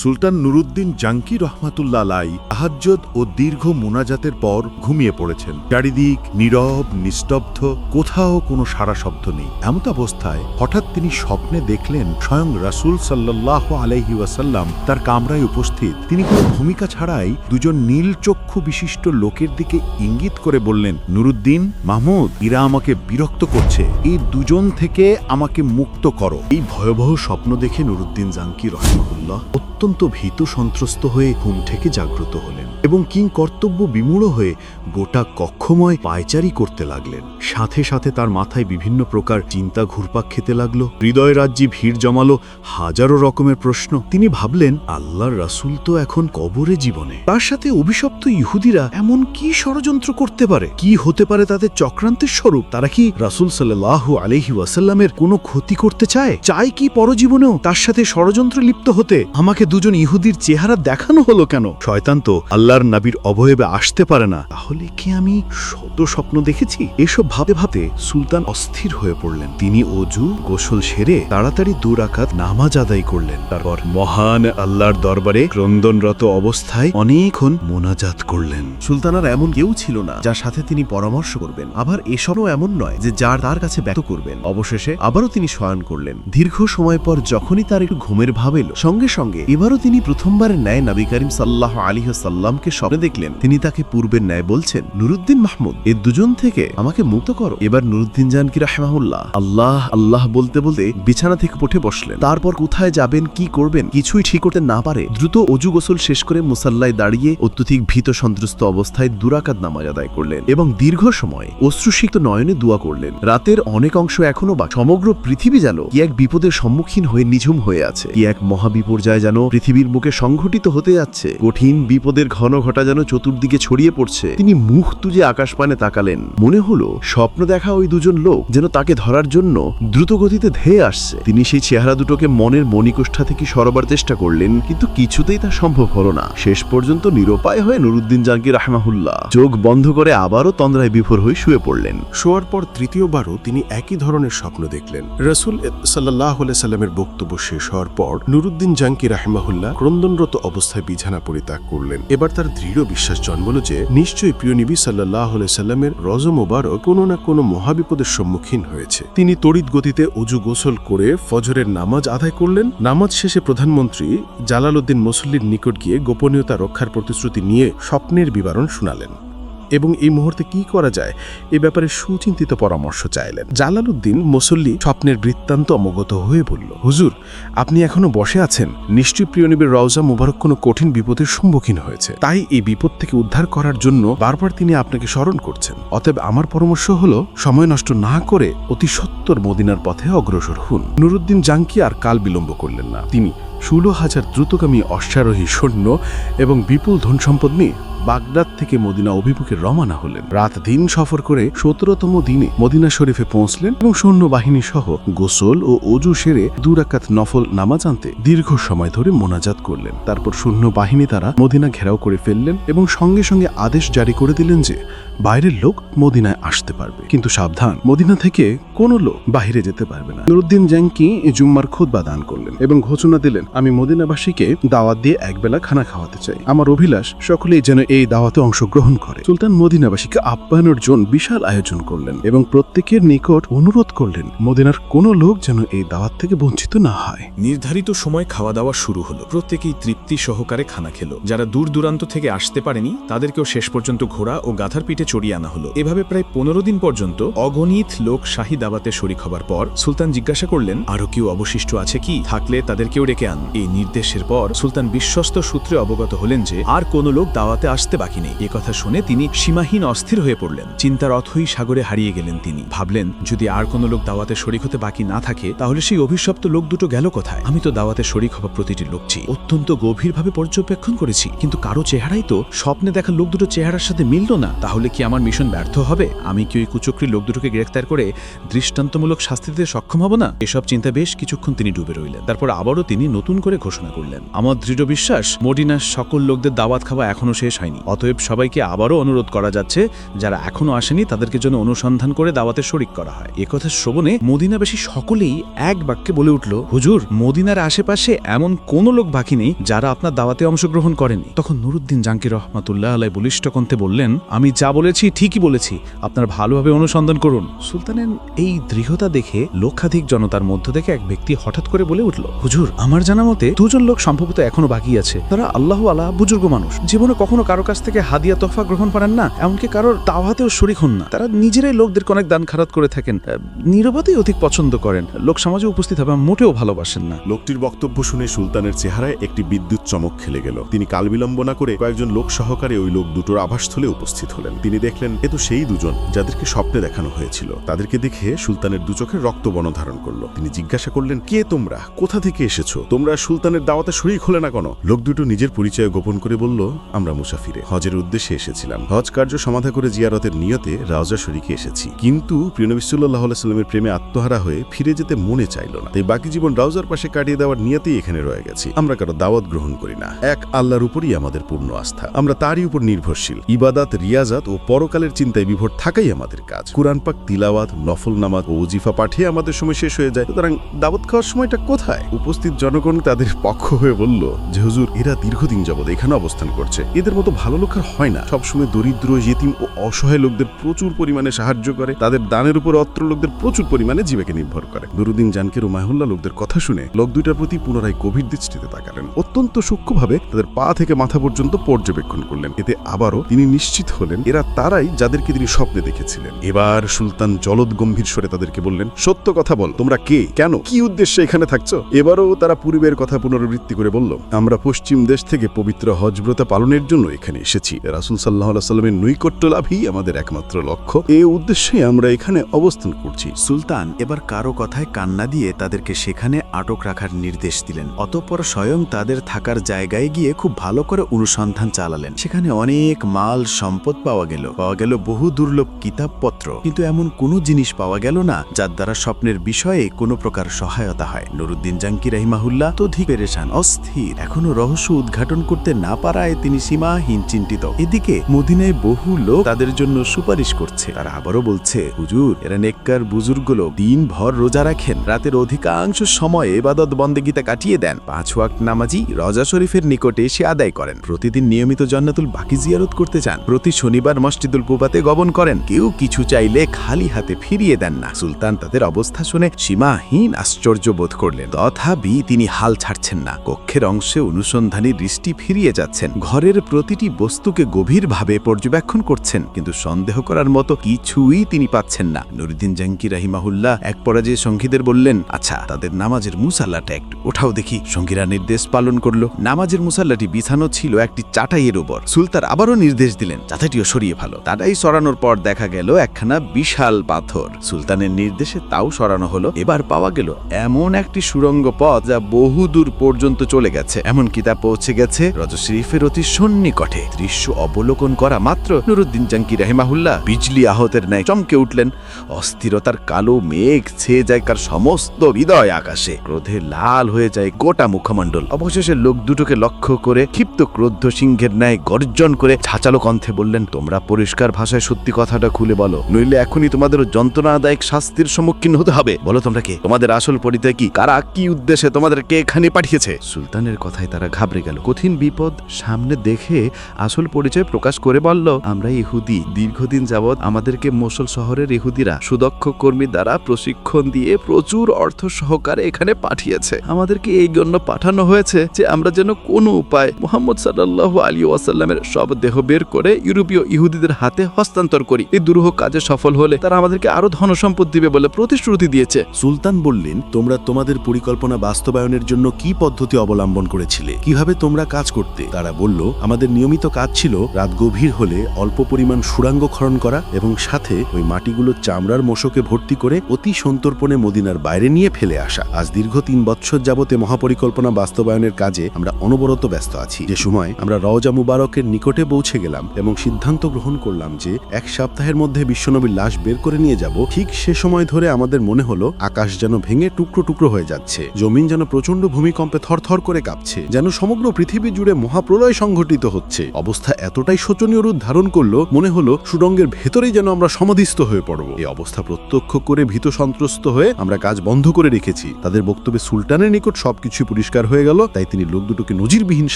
সুলতান Nuruddin junky রহমাতুল্লাহ আলাই তাহাজ্জদ ও দীর্ঘ মুনাজাতের পর ঘুমিয়ে পড়েছেন। চারিদিক নীরব, নিস্তব্ধ, কোথাও কোনো সারা শব্দ নেই। এমত অবস্থায় হঠাৎ তিনি স্বপ্নে দেখলেন স্বয়ং রাসূল সাল্লাহ আলাইহি ওয়াসাল্লাম তার কামরায় উপস্থিত। তিনি কোনো ভূমিকা ছাড়াই দুজন নীল চক্ষু বিশিষ্ট লোকের দিকে ইঙ্গিত করে বললেন, নুরুদ্দিন, মাহমুদ ইরা আমাকে বিরক্ত করছে। এই দুজন থেকে আমাকে মুক্ত করো। এই ভয়াবহ স্বপ্ন দেখে নুরুদ্দিন জাঙ্কি রহমাহুল্লাহ অত্যন্ত ভীত সন্ত্রস্ত হয়ে ঘুম থেকে জাগ্রত হলেন এবং কিং কর্তব্য বিমূঢ় হয়ে গোটা কক্ষময় পায়চারি করতে লাগলেন। সাথে সাথে তার মাথায় বিভিন্ন প্রকার চিন্তা ঘুরপাক খেতে লাগল। হৃদয় রাজ্যে ভিড় জমালো হাজারো রকমের প্রশ্ন। তিনি ভাবলেন, আল্লাহর রাসূল তো এখন কবরে জীবনে। তার সাথে অভিশপ্ত ইহুদিরা এমন কি ষড়যন্ত্র করতে পারে? কি হতে পারে তাদের চক্রান্তের স্বরূপ? তারা কি রাসূল সাল্লাল্লাহু আলাইহি ওয়াসাল্লামের কোনো ক্ষতি করতে চায়? চায় কি পরজীবনেও তার সাথে ষড়যন্ত্র লিপ্ত হতে? আমাকে দুজন ইহুদির চেহারা দেখানো হলো কেন? শয়তান তো আল্লাহর নাবির অবয়বে আসতে পারে না। তাহলে কি আমি শত স্বপ্ন দেখেছি? এসব ভাবে ভাবতে সুলতান অস্থির হয়ে পড়লেন। তিনি অজু, গোসল সেরে তাড়াতাড়ি দুরাকাত নামাজ আদায় করলেন। তারপর মহান আল্লাহর দরবারে ক্রন্দনরত অবস্থায় অনেকক্ষণ মোনাজাত করলেন। সুলতানার এমন কেউ ছিল না, যার সাথে তিনি পরামর্শ করবেন। আবার এসবও এমন নয় যে যার তার কাছে ব্যক্ত করবেন। অবশেষে আবারও তিনি শয়ন করলেন। দীর্ঘ সময় পর যখনই তার একটু ঘুমের ভাব এলো, সঙ্গে সঙ্গে এবারও তিনি প্রথমবারের ন্যায় নবী করিম সাল্লাহ আলী সাল্লামকে স্বপ্নে দেখলেন। তিনি তাকে পূর্বের ন্যায় বলছেন, নুরুদ্দিন মাহমুদ, এ দুজন থেকে আমাকে মুক্ত করো। এবার নুরুদ্দিন জানকি রাহমাহুল্লাহ? আল্লাহ আল্লাহ বলতে বলতে বিছানা থেকে উঠে বসলেন। তারপর কোথায় যাবেন, কি করবেন, কিছুই ঠিক করতে না পারে, দ্রুত অজু গোসল শেষ করে মুসাল্লায় দাঁড়িয়ে অত্যধিক ভীত সন্ত্রস্ত অবস্থায় দুরাকাত নামাজ আদায় করলেন এবং দীর্ঘ সময় অশ্রুসিক্ত নয়নে দোয়া করলেন। রাতের অনেক অংশ এখনও বা সমগ্র পৃথিবী যেন কি এক বিপদের সম্মুখীন হয়ে নিঝুম হয়ে আছে, কি এক মহাবিপর্যয় যেন পৃথিবীর বুকে সংঘটিত হতে যাচ্ছে। কঠিন বিপদের ঘন ঘটা যেন চতুর্দিকে ছড়িয়ে পড়ছে। তিনি মুখ তুজে আকাশপানে তাকালেন। মনে হলো, স্বপ্ন দেখা ওই দুজন লোক যেন তাকে ধরার জন্য দ্রুত গতিতে ধেয়ে আসছে। তিনি সেই চেহারা দুটোকে মনের মণিকোষ্ঠা থেকে সরবার চেষ্টা করলেন, কিন্তু কিছুতেই তা সম্ভব হলো না। শেষ পর্যন্ত নিরুপায় হয়ে নুরুদ্দিন জাঙ্গি রাহমাহুল্লাহ চোখ বন্ধ করে আবারও তন্দ্রায় বিভোর হয়ে শুয়ে পড়লেন। শোয়ার পর তৃতীয়বারও তিনি একই ধরনের স্বপ্ন দেখলেন। রসুল সাল্লাহ সাল্লামের বক্তব্য শেষ হওয়ার পর নুরুদ্দিন জাঙ্কি রাহেমাহুল্লাহ ক্রন্দনরত অবস্থায় বিছানা পরিত্যাগ করলেন। এবার তার দৃঢ় বিশ্বাস জন্মল যে, নিশ্চয়ই প্রিয় নবী সাল্লাহ সাল্লামের রজ মোবারক কোনো না কোনো মহাবিপদের সম্মুখীন হয়েছে। তিনি তড়িৎ গতিতে অজু গোসল করে ফজরের নামাজ আদায় করলেন। নামাজ শেষে প্রধানমন্ত্রী জালালউদ্দিন মুসল্লির নিকট গিয়ে গোপনীয়তা রক্ষার প্রতিশ্রুতি নিয়ে স্বপ্নের বিবরণ শুনালেন। এবং এই মুহূর্তে কি করা যায় এ ব্যাপারে সুচিন্তিত পরামর্শ চাইলেন। জালালউদ্দিন মুসল্লি স্বপ্নের বৃত্তান্ত অবগত হয়ে বলল, হুজুর, আপনি এখনও বসে আছেন? নিশ্চয়ই প্রিয়নবীর রওজা মুবারক কোনো কঠিন বিপদের সম্মুখীন হয়েছে। তাই এই বিপদ থেকে উদ্ধার করার জন্য বারবার তিনি আপনাকে স্মরণ করছেন। অতএব আমার পরামর্শ হলো, সময় নষ্ট না করে অতি সত্তর মদিনার পথে অগ্রসর হুন। নুরুদ্দিন জাঙ্কি আর কাল বিলম্ব করলেন না। তিনি ষোলো হাজার দ্রুতগামী অশ্বারোহী সৈন্য এবং বিপুল ধন সম্পদ নিয়ে বাগদাদ থেকে মদিনা অভিমুখে রওনা হলেন। রাত দিন সফর করে সতেরোতম দিনে মদিনা শরীফে পৌঁছলেন এবং সৈন্যবাহিনী সহ গোসল ও অজু সেরে দুরাকাত নফল নামাজ আনতে দীর্ঘ সময় ধরে মোনাজাত করলেন। তারপর সৈন্যবাহিনী তারা মদিনা ঘেরাও করে ফেললেন এবং সঙ্গে সঙ্গে আদেশ জারি করে দিলেন যে বাইরের লোক মদিনায় আসতে পারবে। কিন্তু সাবধান, মদিনা থেকে কোনো লোক বাহিরে যেতে পারবে না। নুরুদ্দিন জ্যাঙ্কি জুম্মার খুদ্া দান করলেন এবং ঘোষণা দিলেন আমি মদিনাবাসীকে দাওয়াত দিয়ে একবেলা খানা খাওয়াতে চাই। আমার অভিলাষ, সকলেই যেন এই দাওয়াতে অংশগ্রহণ করে। সুলতান মদিনাবাসীকে আপ্যায়নের জন্য বিশাল আয়োজন করলেন এবং প্রত্যেকের নিকট অনুরোধ করলেন, মদিনার কোনো লোক যেন এই দাওয়াত থেকে বঞ্চিত না হয়। নির্ধারিত সময় খাওয়া দাওয়া শুরু হলো। প্রত্যেকেই তৃপ্তি সহকারে খানা খেলো। যারা দূর দূরান্ত থেকে আসতে পারেনি, তাদেরকেও শেষ পর্যন্ত ঘোড়া ও গাধার পিঠে চড়িয়ে আনা হলো। এভাবে প্রায় পনেরো দিন পর্যন্ত অগণিত লোক শাহী দাবাতে শরিক হবার পর সুলতান জিজ্ঞাসা করলেন, আরও কেউ অবশিষ্ট আছে কি? থাকলে তাদেরকেও ডেকে আন। এই নির্দেশের পর সুলতান বিশ্বস্ত সূত্রে অবগত হলেন যে আর কোনো লোক দাওয়াতে আসতে বাকি নেই। কথা শুনে তিনি সীমাহীন অস্থির হয়ে পড়লেন। চিন্তার অথই সাগরে হারিয়ে গেলেন তিনি। ভাবলেন, যদি আর কোনো লোক দাওয়াতে শরিক হতে বাকি না থাকে, তাহলে সেই অভিশপ্ত লোক দুটো গেল কোথায়? আমি তো দাওয়াতে শরিক হওয়া প্রতিটি লোকছি অত্যন্ত গভীরভাবে পর্যবেক্ষণ করেছি। কিন্তু কারও চেহারাই তো স্বপ্নে দেখা লোক দুটো চেহারার সাথে মিলল না। তাহলে কি আমার মিশন ব্যর্থ হবে? আমি কি ওই কুচক্রী লোক দুটোকে গ্রেফতার করে দৃষ্টান্তমূলক শাস্তি দিতে সক্ষম হব না? এসব চিন্তা বেশ কিছুক্ষণ তিনি ডুবে রইলেন। তারপর আবারও তিনি নতুন নতুন করে ঘোষণা করলেন। আমার দৃঢ় বিশ্বাস, মদিনার সকল লোকদের দাওয়াত খাওয়া এখনও শেষ হয়নি। অতএব সবাইকে আবারও অনুরোধ করা যাচ্ছে, যারা এখনও আসেনি, তাদেরকে যেন অনুসন্ধান করে দাওয়াতে শরিক করা হয়। একথা শ্রবণে মদিনাবাসী সকলেই এক বাক্যে বলে উঠল, হুজুর, মদিনার আশেপাশে এমন কোন লোক বাকি নেই, যারা আপনার দাওয়াতে অংশগ্রহণ করেনি। তখন নুরুদ্দিন জাঙ্কির রহমাতুল্লাহ আলাই বলিষ্ঠ কণ্ঠে বললেন, আমি যা বলেছি, ঠিকই বলেছি। আপনার ভালোভাবে অনুসন্ধান করুন। সুলতানের এই দৃঢ়তা দেখে লক্ষাধিক জনতার মধ্য থেকে এক ব্যক্তি হঠাৎ করে বলে উঠল, হুজুর, আমার জানা মতে দুজন লোক সম্ভবত এখনও বাকি আছে। তারা আল্লাহ আলা বুজুর্গ মানুষ। জীবনে কখনো কারও কাছ থেকে হাদিয়া, তোহফা গ্রহণ করেন না, এমনকি কারোর দাওয়াতেও শরিক হন না। তারা নিজেরাই লোকদেরকে অনেক দান খারাত করে থাকেন নীরবতাই অধিক পছন্দ করেন। লোক সমাজে উপস্থিত হবে মোটেও ভালোবাসেন না। লোকটির বক্তব্য শুনে সুলতানের চেহারায় একটি বিদ্যুৎ চমক খেলে গেল। তিনি কালবিলম্ব না করে কয়েকজন লোক সহকারে ওই লোক দুটোর আভাসস্থলে উপস্থিত হলেন। তিনি দেখলেন, এ তো সেই দুজন যাদেরকে স্বপ্নে দেখানো হয়েছিল। তাদেরকে দেখে সুলতানের দু চোখের রক্ত বন ধারণ করল। তিনি জিজ্ঞাসা করলেন, কে তোমরা? কোথা থেকে এসেছ? সুলতানের দাওয়াতে শরিক হলে না কেন? লোক দুটো নিজের পরিচয় গোপন করে বলল, আমরা মুসাফিরে। হজের উদ্দেশ্যে এসেছিলাম। হজ কার্য সমাধা করে জিয়ারতের নিয়তে রাজা শরিকে এসেছি। কিন্তু প্রিয়নবী সাল্লাহ সাল্লামের প্রেমে আত্মহারা হয়ে ফিরে যেতে মনে চাইল না। তাই বাকি জীবন রাউজার পাশে কাটিয়ে দেওয়ার নিয়তেই এখানে রয়ে গেছি। আমরা কারও দাওয়াত গ্রহণ করি না। এক, আল্লাহর উপরই আমাদের পূর্ণ আস্থা। আমরা তারই উপর নির্ভরশীল। ইবাদাত, রিয়াজাত ও পরকালের চিন্তায় বিভোর থাকাই আমাদের কাজ। কুরআন পাক তিলাওয়াত, নফল নামাজ ও ওজিফা পাঠিয়ে আমাদের সময় শেষ হয়ে যায়। সুতরাং দাওয়াত খাওয়ার সময়টা কোথায়? উপস্থিত জনগণ তাদের পক্ষ হয়ে বলল যে, হুজুর, এরা দীর্ঘদিন যাবৎ এখানে অবস্থান করছে। এদের মতো ভালো লোক আর হয় না। সবসময় দরিদ্র ইতিম ও অসহায় লোকদের প্রচুর পরিমাণে সাহায্য করে। তাদের দানের উপর অত্র লোকদের প্রচুর পরিমাণে জীবিকা নির্ভর করে। নুরুদ্দিন জানকের ও মাহুল্লা লোকদের কথা শুনে লোক দুইটার প্রতি পুনরায় গভীর দৃষ্টিতে তাকালেন। অত্যন্ত সূক্ষ্মভাবে তাদের পা থেকে মাথা পর্যন্ত পর্যবেক্ষণ করলেন। এতে আবারও তিনি নিশ্চিত হলেন, এরা তারাই যাদেরকে তিনি স্বপ্নে দেখেছিলেন। এবার সুলতান জলদ গম্ভীর স্বরে তাদেরকে বললেন, সত্য কথা বল, তোমরা কে? কেন? কি উদ্দেশ্যে এখানে থাকছো? এবারও তারা পূর্বের কথা পুনরাবৃত্তি করে বলল, আমরা পশ্চিম দেশ থেকে পবিত্র হজব্রত পালনের জন্য এখানে এসেছি। রাসুল সাল্লাহ সাল্লামের নৈকট্য লাভই আমাদের একমাত্র লক্ষ্য। এই উদ্দেশ্যে আমরা এখানে অবস্থান করছি। সুলতান এবার কারও কথায় কান্না দিয়ে তাদেরকে সেখানে আটক রাখার নির্দেশ দিলেন। অতঃপর স্বয়ং তাদের থাকার জায়গায় গিয়ে খুব ভালো করে অনুসন্ধান চালালেন। সেখানে অনেক মাল, সম্পদ পাওয়া গেল। পাওয়া গেল বহু দুর্লভ কিতাবপত্র। কিন্তু এমন কোনো জিনিস পাওয়া গেল না, যার দ্বারা স্বপ্নের বিষয়ে কোনো প্রকার সহায়তা হয়। নুরুদ্দিন জাঙ্কি রাহিমাহুল্লাহ তো ধি পেরেশান, অস্থির। এখনও রহস্য উদ্ঘাটন করতে না পারায় তিনি সীমাহীন চিন্তিত। এদিকে মদিনায় বহু লোক তাদের জন্য সুপারিশ করছে। তারা আবারও বলছে, হুজুর, এরা নেককার বুজুর্গ লোক। দিন ভর রোজা রাখেন। রাতের অধিকাংশ সময় এবাদত বন্দেগীতা কাটিয়ে দেন। পাঁচ ওয়াক্ত নামাজি রজা শরীফের নিকটে এসে আদায় করেন। প্রতিদিন নিয়মিত জন্নাতুল বাকি জিয়ারত করতে চান প্রতি শনিবার মসজিদুল কুবাতে গমন করেন। কেউ কিছু চাইলে খালি হাতে ফিরিয়ে দেন না। সুলতান তাদের অবস্থা শুনে সীমাহীন আশ্চর্য বোধ করলেন। তথাপি তিনি হাল ছাড়ছেন না। কক্ষের অংশে অনুসন্ধানী দৃষ্টি ফিরিয়ে যাচ্ছেন। ঘরের প্রতিটি বস্তুকে গভীরভাবে পর্যবেক্ষণ করছেন, কিন্তু সন্দেহ করার মতো কিছুই তিনি পাচ্ছেন না। নুরুদ্দিন জাঙ্কি রাহিমাহুল্লাহ এক পরাজয় সঙ্গীদের বললেন আচ্ছা তাদের নামাজের মুসাল্লাটা একটু ওঠাও দেখি। সঙ্গীরা নির্দেশ পালন করল। নামাজের মুসাল্লাটি বিছানো ছিল একটি চাটাইয়ের উপর। সুলতান আবারও নির্দেশ দিলেন চাটাইটিও সরিয়ে ভালো তাটাই সরানোর পর দেখা গেল একখানা বিশাল পাথর। সুলতানের নির্দেশে তাও সরানো হলো। এবার পাওয়া গেল এমন একটি সুরঙ্গ পথ যা বহু দূর পর্যন্ত চলে গেছে। এমন কিতাব পৌঁছে গেছে রজ শরীফের অতি সন্নিকটে। দৃশ্য অবলোকন করা মাত্র নুরুদ্দিন জাঙ্কি রাহিমাহুল্লাহ। বিজলি আহতের ন্যায় চমকে উঠলেন। অস্থিরতার কালো মেঘ ছেয়ে যায় কার সমস্ত হৃদয় আকাশে। ক্রোধে লাল হয়ে যায় গোটা মুখমণ্ডল। অবশেষে লোক দুটোকে লক্ষ্য করে ক্ষিপ্ত ক্রোধ সিংহের ন্যায় গর্জন করে ছাচালো কণ্ঠে বললেন, তোমরা পরিষ্কার ভাষায় সত্যি কথাটা খুলে বলো। নইলে এখনই তোমাদের যন্ত্রণাদায়ক শাস্তির সম্মুখীন হতে হবে। বলো তোমরা কে? তোমাদের আসল পরিচয় কি? কারা? কি উদ্দেশ্যে তোমাদেরকে এখানে পাঠিয়েছে। সুলতানের কথায় তারা ঘাবড়ে গেল। কঠিন বিপদ সামনে দেখে আসল পরিচয় প্রকাশ করে বলল, আমরা ইহুদি। দীর্ঘদিন যাবৎ আমাদেরকে মোসল শহরের ইহুদিরা সুদক্ষ কর্মী দ্বারা প্রশিক্ষণ দিয়ে প্রচুর অর্থ সহকারে এখানে পাঠিয়েছে। আমাদেরকে এই জন্য পাঠানো হয়েছে যে আমরা যেন কোনো উপায় মোহাম্মদ সাল্লাহ আলী ওয়াসাল্লামের সব দেহ বের করে ইউরোপীয় ইহুদিদের হাতে হস্তান্তর করি। এই দুরূহ কাজে সফল হলে তারা আমাদেরকে আরও ধন ধনসম্পদ দিবে বলে প্রতিশ্রুতি দিয়েছে। সুলতান বললেন, তোমরা তোমাদের পরিকল্পনা বাস্তবায়নের জন্য কি পদ্ধতি অবলম্বন করেছিলে? কীভাবে তোমরা কাজ করতে? তারা বলল, আমাদের নিয়মিত কাজ ছিল রাত গভীর হলে অল্প পরিমাণ সুরাঙ্গ খনন করা এবং সাথে ওই মাটিগুলো চামড়ার মোশকে ভর্তি করে অতি সন্তর্পণে মদিনার বাইরে নিয়ে ফেলে আসা। আজ দীর্ঘ তিন বৎসর যাবতে মহাপরিকল্পনা বাস্তবায়নের কাজে আমরা অনবরত ব্যস্ত আছি। যে সময় আমরা রওজা মুবারকের নিকটে পৌঁছে গেলাম এবং সিদ্ধান্ত গ্রহণ করলাম যে এক সপ্তাহের মধ্যে বিশ্বনবীর লাশ বের করে নিয়ে যাব, ঠিক সে সময় ধরে আমাদের মনে হলো, আকাশ যেন ভেঙে টুকরো টুকরো হয়ে যাচ্ছে। জমিন যেন প্রচণ্ড প্রচণ্ড ভূমিকম্পে থরথর করে কাঁপছে, যেন সমগ্র পৃথিবী জুড়ে মহাপ্রলয় সংঘটিত হচ্ছে। অবস্থা এতটাই শোচনীয় রূপ ধারণ করল, মনে হলো সুড়ঙ্গের ভেতরেই যেন আমরা সমাধিস্থ হয়ে পড়ব। এই অবস্থা প্রত্যক্ষ করে ভীত সন্ত্রস্ত হয়ে আমরা কাজ বন্ধ করে রেখেছি। তাদের বক্তব্যে সুলতানের নিকট সবকিছু পরিষ্কার হয়ে গেল, তাই তিনি লোক দুটোকে নজিরবিহীন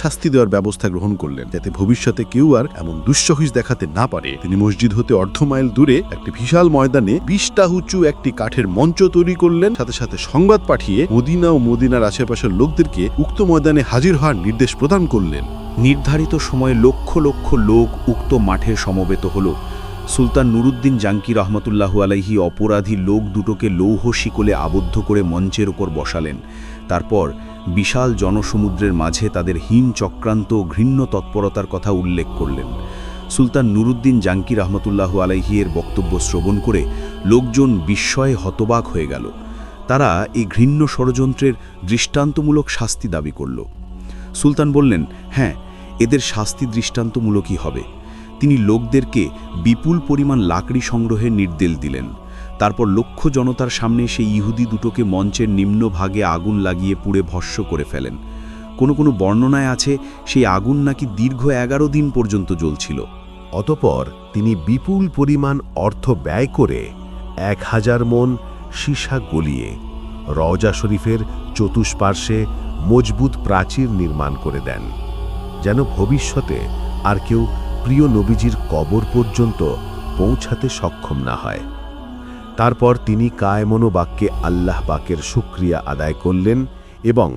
শাস্তি দেওয়ার ব্যবস্থা গ্রহণ করলেন, যাতে ভবিষ্যতে কেউ আর এমন দুঃসহিস দেখাতে না পারে। তিনি মসজিদ হতে অর্ধ মাইল দূরে একটি বিশাল ময়দানে বিশটা উঁচু একটি কাঠের মঞ্চ তৈরি করলেন। সাথে সাথে সংবাদ পাঠিয়ে মদিনা ও মদিনার আশেপাশের লোকদেরকে উক্ত ময়দানে হাজির হওয়ার নির্দেশ প্রদান করলেন। নির্ধারিত সময়ে লক্ষ লক্ষ লোক উক্ত মাঠে সমবেত হল। সুলতান নুরুদ্দিন জাঙ্কি রহমতুল্লাহু আলাইহি অপরাধী লোক দুটোকে লৌহ শিকলে আবদ্ধ করে মঞ্চের ওপর বসালেন। তারপর বিশাল জনসমুদ্রের মাঝে তাদের হীন চক্রান্ত, ঘৃণ্য তৎপরতার কথা উল্লেখ করলেন। সুলতান নুরুদ্দিন জাঙ্কি রহমতুল্লাহু আলাইহি এর বক্তব্য শ্রবণ করে লোকজন বিস্ময়ে হতবাক হয়ে গেল। তারা এই ঘৃণ্য ষড়যন্ত্রের দৃষ্টান্তমূলক শাস্তি দাবি করল। সুলতান বললেন হ্যাঁ এদের শাস্তি দৃষ্টান্তমূলকই হবে। তিনি লোকদেরকে বিপুল পরিমাণ লাকড়ি সংগ্রহের নির্দেশ দিলেন। তারপর লক্ষ জনতার সামনে সেই ইহুদি দুটোকে মঞ্চের নিম্ন ভাগে আগুন লাগিয়ে পুড়ে ভস্য করে ফেলেন। কোনো কোনো বর্ণনায় আছে, সেই আগুন নাকি দীর্ঘ এগারো দিন পর্যন্ত জ্বলছিল। অতপর তিনি বিপুল পরিমাণ অর্থ ব্যয় করে এক হাজার মন সীসা গলিয়ে রওজা শরীফের চতুষ্পার্শ্বে মজবুত প্রাচীর নির্মাণ করে দেন, যেন ভবিষ্যতে আর কেউ প্রিয় নবীজির কবর পর্যন্ত পৌঁছাতে সক্ষম না হয়। তারপর তিনি কায়মনোবাক্যে আল্লাহ পাকের শুক্রিয়া আদায় করলেন এবং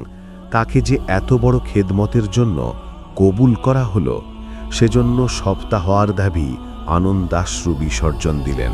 তাকে যে এত বড় খেদমতের জন্য কবুল করা হল, সেজন্য সপ্তাহ দাবি আনন্দাশ্রু বিসর্জন দিলেন।